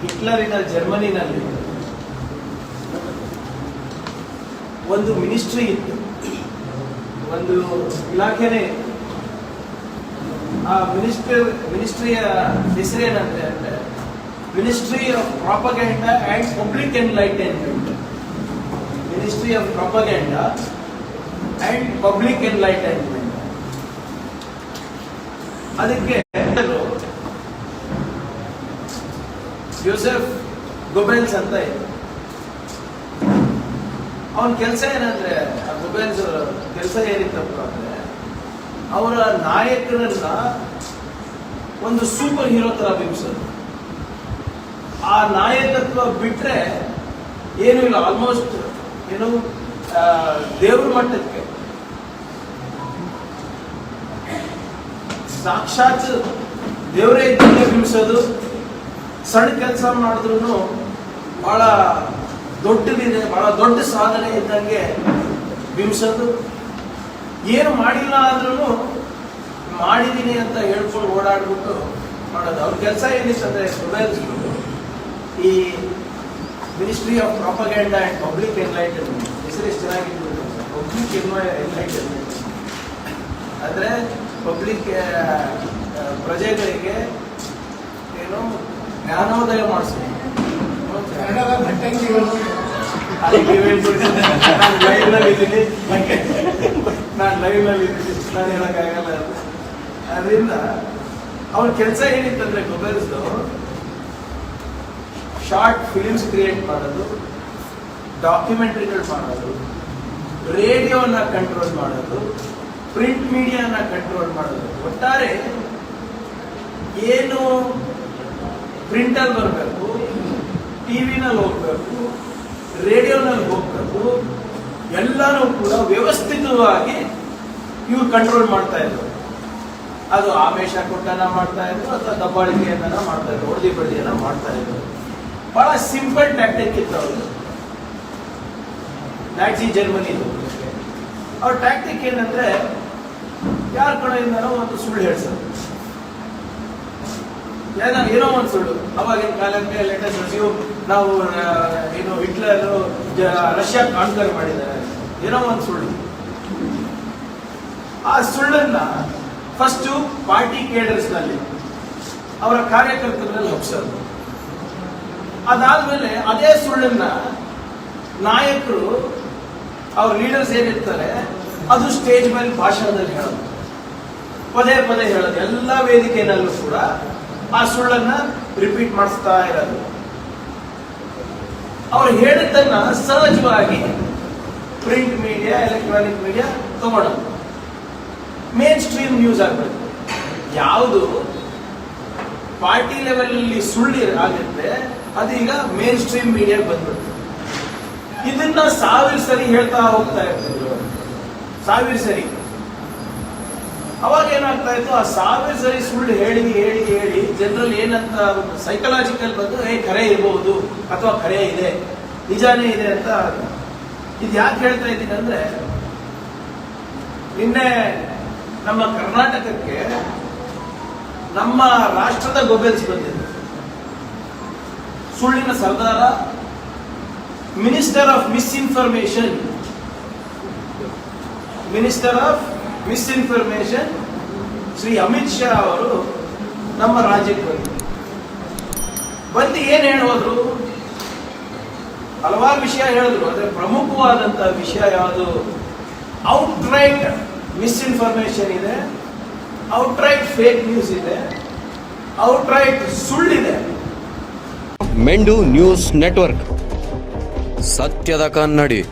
ಹಿಟ್ಲರಿನ ಜರ್ಮನಿನಲ್ಲಿ ಒಂದು ಮಿನಿಸ್ಟ್ರಿ ಇತ್ತು. ಒಂದು ಇಲಾಖೆನೇ. ಆ ಮಿನಿಸ್ಟ್ರಿ, ಮಿನಿಸ್ಟ್ರಿಯ ಹೆಸರೇನಂದ್ರೆ ಅಂದ್ರೆ ministry of propaganda and public enlightenment. Ministry of propaganda and public enlightenment. ಅದಕ್ಕೆ ಯೋಸೆಫ್ ಗೊಬೆಲ್ಸ್ ಅಂತ ಇದೆ. ಅವನ ಕೆಲಸ ಏನಂದ್ರೆ, ಆ ಗೊಬೆಲ್ಸ್ ಕೆಲಸ ಏನಿತ್ತಪ್ಪ ಅಂದ್ರೆ, ಅವರ ನಾಯಕರನ್ನ ಒಂದು ಸೂಪರ್ ಹೀರೋ ತರ ಬಿಂಬಿಸೋದು. ಆ ನಾಯಕತ್ವ ಬಿಟ್ರೆ ಏನೂ ಇಲ್ಲ ಆಲ್ಮೋಸ್ಟ್ ಏನು ದೇವ್ರ ಮಟ್ಟಕ್ಕೆ. ಸಾಕ್ಷಾತ್ ದೇವರೇ ಇದ್ದಂಗೆ ಬಿಂಬಿಸೋದು. ಸಣ್ಣ ಕೆಲಸ ಮಾಡಿದ್ರು ಬಹಳ ದೊಡ್ಡದಿದೆ, ಬಹಳ ದೊಡ್ಡ ಸಾಧನೆ ಇದ್ದಂಗೆ ಬಿಂಬಿಸೋದು ಏನು ಮಾಡಿಲ್ಲ ಆದ್ರೂ ಮಾಡಿದ್ದೀನಿ ಅಂತ ಹೇಳ್ಕೊಂಡು ಓಡಾಡ್ಬಿಟ್ಟು ಮಾಡೋದು. ಅವ್ರ ಕೆಲಸ ಏನಿತ್ತಂದ್ರೆ ಸುಧಾರಿಸ್ಬಿಟ್ಟು ಈ ministry of propaganda and public enlightenment ಹೆಸರು ಎಷ್ಟು ಚೆನ್ನಾಗಿತ್ತು ಪಬ್ಲಿಕ್ ಎನ್ಲೈಟನ್ಮೆಂಟ್ ಅಂದರೆ ಪಬ್ಲಿಕ್ ಪ್ರಜೆಗಳಿಗೆ ಏನು ಜ್ಞಾನೋದಯ ಮಾಡಿಸ್ತೀನಿ ಕನ್ನಡದ ಭಟ್ಟಂಗಿಗಳು. ನಾನು ಲೈವ್ನಲ್ಲಿ ಇದ್ದೀನಿ ನಾನು ಲೈವ್ನಲ್ಲಿ ಇದ್ದೀನಿ ನಾನು ಹೇಳಕ್ಕಾಗಲ್ಲ ಅದು. ಅದರಿಂದ ಅವ್ರ ಕೆಲಸ ಏನಿತ್ತಂದ್ರೆ ಮೊಬೈಲ್ಸು ಶಾರ್ಟ್ ಫಿಲಿಮ್ಸ್ ಕ್ರಿಯೇಟ್ ಮಾಡೋದು ಡಾಕ್ಯುಮೆಂಟ್ರಿಗಳು ಮಾಡೋದು ರೇಡಿಯೋನ ಕಂಟ್ರೋಲ್ ಮಾಡೋದು ಪ್ರಿಂಟ್ ಮೀಡಿಯಾನ ಕಂಟ್ರೋಲ್ ಮಾಡೋದು ಒಟ್ಟಾರೆ ಏನು ಪ್ರಿಂಟಲ್ಲಿ ಬರಬೇಕು ಟಿವಿನಲ್ಲಿ ಹೋಗ್ಬೇಕು ರೇಡಿಯೋನಲ್ಲಿ ಹೋಗ್ಬೇಕು, ಎಲ್ಲನೂ ಕೂಡ ವ್ಯವಸ್ಥಿತವಾಗಿ ಇವ್ರು ಕಂಟ್ರೋಲ್ ಮಾಡ್ತಾ ಇದ್ರು. ಅದು ಆಮೇಶ ಕೊಟ್ಟನ ಮಾಡ್ತಾ ಇದ್ರು, ಅಥವಾ ದಬ್ಬಾಳಿಕೆಯನ್ನ ಮಾಡ್ತಾ ಇದ್ರು, ಹೊಡೆದಿ ಬಡಿಯನ್ನ ಮಾಡ್ತಾ ಇದ್ರು. ಬಹಳ ಸಿಂಪಲ್ ಟ್ಯಾಕ್ಟಿಕ್ ಇತ್ತು ಅವರು ನ್ಯಾಟ್ಸಿ ಜರ್ಮನಿ. ಅವ್ರ ಟ್ಯಾಕ್ಟಿಕ್ ಏನಂದ್ರೆ, ಯಾರ ಕಡೆಯಿಂದನೋ ಒಂದು ಸುಳ್ಳು ಹೇಳ್ಸೋದು. ಏನೋ ಏನೋ ಒಂದು ಸುಳ್ಳು. ಅವಾಗಿನ ಕಾಲಕ್ಕೆ ಲೇಟೆಸ್ಟ್ ರಿವ್ಯೂ ನಾವು ಏನು ಹಿಟ್ಲರ್ ರಷ್ಯಾ ಕಾನ್ಕರ್ ಮಾಡಿದ್ದಾರೆ. ಏನೋ ಒಂದು ಸುಳ್ಳು. ಆ ಸುಳ್ಳನ್ನ ಫಸ್ಟು ಪಾರ್ಟಿ ಕೇಡರ್ಸ್ನಲ್ಲಿ, ಅವರ ಕಾರ್ಯಕರ್ತರಲ್ಲಿ ಒಪ್ಸೋದು. ಅದಾದ್ಮೇಲೆ ಅದೇ ಸುಳ್ಳನ್ನ ನಾಯಕರು, ಅವ್ರ ಲೀಡರ್ಸ್ ಏನಿರ್ತಾರೆ, ಅದು ಸ್ಟೇಜ್ ಮೇಲೆ ಭಾಷಣದಲ್ಲಿ ಹೇಳೋದು. ಪದೇ ಪದೇ ಹೇಳೋದು. ಎಲ್ಲ ವೇದಿಕೆಯಲ್ಲೂ ಕೂಡ ಆ ಸುಳ್ಳನ್ನ ರಿಪೀಟ್ ಮಾಡಿಸ್ತಾ ಇರೋದು. ಅವ್ರು ಹೇಳಿದ್ದನ್ನ ಸಹಜವಾಗಿ ಪ್ರಿಂಟ್ ಮೀಡಿಯಾ ಎಲೆಕ್ಟ್ರಾನಿಕ್ ಮೀಡಿಯಾ ತಗೊಳ್ಳೋದು. ಮೇನ್ ಸ್ಟ್ರೀಮ್ ನ್ಯೂಸ್ ಆಗಬೇಕು ಯಾವುದು? ಪಾರ್ಟಿ ಲೆವೆಲ್ ಅಲ್ಲಿ ಸುಳ್ಳು ಆಗುತ್ತೆ ಅದೀಗ ಮೇನ್ ಸ್ಟ್ರೀಮ್ ಮೀಡಿಯಾ ಬಂದ್ಬಿಡುತ್ತೆ. ಇದನ್ನ ಸಾವಿರ ಸರಿ ಹೇಳ್ತಾ ಹೋಗ್ತಾ ಇರ್ತಿದ್ರು. ಸಾವಿರ ಸರಿ. ಅವಾಗ ಏನಾಗ್ತಾ ಇತ್ತು? ಆ ಸಾವಿರ ಸರಿ ಸುಳ್ಳು ಹೇಳಿ ಹೇಳಿ ಹೇಳಿ ಜನರಲ್ಲಿ ಏನಂತ ಒಂದು ಸೈಕಲಾಜಿಕಲ್ ಬಂದು ಏ ಕರೆ ಇರಬಹುದು ಅಥವಾ ಕರೆ ಇದೆ, ನಿಜಾನೇ ಇದೆ ಅಂತ ಇದು ಯಾಕೆ ಹೇಳ್ತಾ ಇದ್ದೀನಿ ಅಂದ್ರೆ, ನಿನ್ನೆ ನಮ್ಮ ಕರ್ನಾಟಕಕ್ಕೆ ನಮ್ಮ ರಾಷ್ಟ್ರದ ಗೊಬ್ಬೆಲ್ಸ್ ಬಂದಿದೆ. ಸುಳ್ಳಿನ ಸರ್ದಾರ minister of misinformation minister of misinformation Shri Amit Shah ಅವರು ನಮ್ಮ ರಾಜ್ಯಕ್ಕೆ ಬಂದರು. ಬಂದು ಏನ್ ಹೇಳೋದ್ರು? ಹಲವಾರು ವಿಷಯ ಹೇಳಿದ್ರು. ಅಂದ್ರೆ ಪ್ರಮುಖವಾದಂಥ ವಿಷಯ ಯಾವುದು? ಔಟ್ರೈಟ್ ಮಿಸ್ಇನ್ಫಾರ್ಮೇಶನ್ ಇದೆ. ಔಟ್ರೈಟ್ ಫೇಕ್ ನ್ಯೂಸ್ ಇದೆ. ಔಟ್ರೈಟ್ ಸುಳ್ಳಿದೆ ಮೆಂಡು ನ್ಯೂಸ್ ನೆಟ್ವರ್ಕ್. ಸತ್ಯದ ಕನ್ನಡಿ.